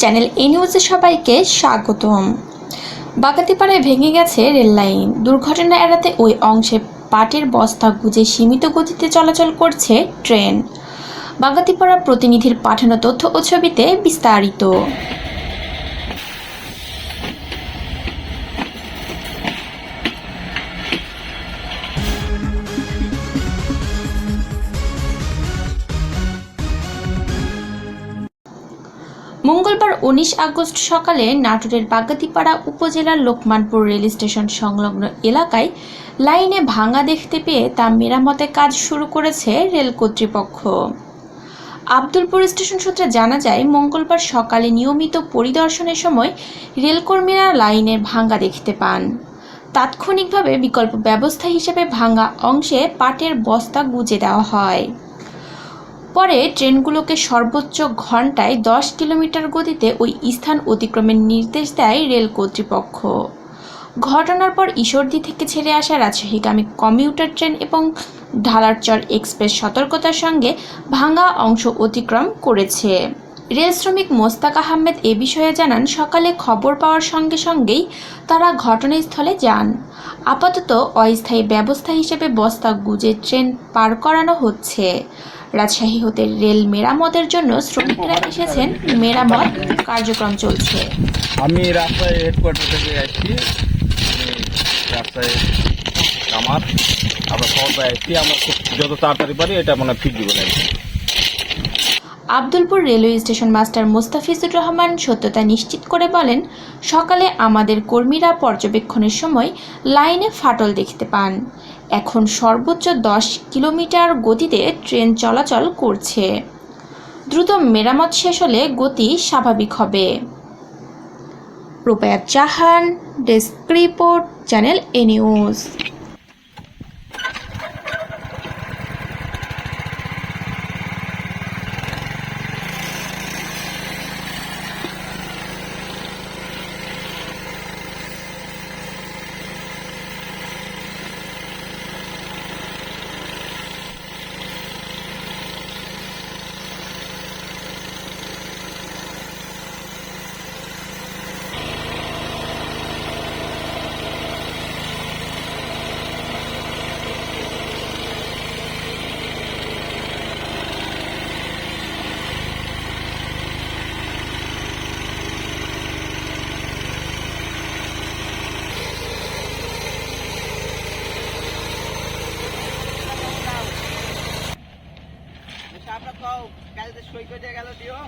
Channel এ নিউজে সবাইকে স্বাগতম। বাগাতিপাড়ায় ভেঙে গেছে রেল লাইন। দুর্ঘটনা এড়াতে ওই অংশে পাটের বস্তা গুজে সীমিত গতিতে চলাচল করছে ট্রেন। বাগাতিপাড়া প্রতিনিধির পাঠানো তথ্য ও ছবিতে বিস্তারিত। মঙ্গলবার উনিশ আগস্ট সকালে নাটোরের বাগাতিপাড়া উপজেলার লোকমানপুর রেল স্টেশন সংলগ্ন এলাকায় লাইনে ভাঙা দেখতে পেয়ে তা মেরামতে কাজ শুরু করেছে রেল কর্তৃপক্ষ। আব্দুলপুর স্টেশন সূত্রে জানা যায়, মঙ্গলবার সকালে নিয়মিত পরিদর্শনের সময় রেলকর্মীরা লাইনের ভাঙা দেখতে পান। তাৎক্ষণিকভাবে বিকল্প ব্যবস্থা হিসেবে ভাঙা অংশে পাটের বস্তা গুজে দেওয়া হয়। পরে ট্রেনগুলোকে সর্বোচ্চ ঘন্টায় দশ কিলোমিটার গতিতে ওই স্থান অতিক্রমের নির্দেশ দেয় রেল কর্তৃপক্ষ। ঘটনার পর ঈশ্বরদী থেকে ছেড়ে আসা রাজশাহীগামী কমিউটার ট্রেন এবং ঢালারচর এক্সপ্রেস সতর্কতার সঙ্গে ভাঙা অংশ অতিক্রম করেছে। রেল শ্রমিক মোস্তাক আহমেদ এ বিষয়ে জানান, সকালে খবর পাওয়ার সঙ্গে সঙ্গেই তারা ঘটনাস্থলে যান। আপাতত অস্থায়ী ব্যবস্থা হিসেবে বস্তা গুজে ট্রেন পার করানো হচ্ছে। রাজশাহী হতে রেল মেরামতের জন্য শ্রমিকরা এসেছেন, মেরামত কার্যক্রম চলছে। আমি রাস্তায় হেডকোয়ার্টার থেকে আসছি। রাস্তায় আমার, আমরা সবাই আসছি। আমার যত তাড়াতাড়ি পারি এটা মানে ফিট কি। Abdulpur railway station master Mostafizur Rahman সত্যতা নিশ্চিত করে বলেন, সকালে আমাদের কর্মীরা পর্যবেক্ষণের সময় লাইনে ফাটল দেখতে পান। এখন সর্বোচ্চ দশ কিলোমিটার গতিতে ট্রেন চলাচল করছে। দ্রুত মেরামত শেষ হলে গতি স্বাভাবিক হবে। রূপায়া চাহান, desk report, channel A news. সই করে গেল দিও।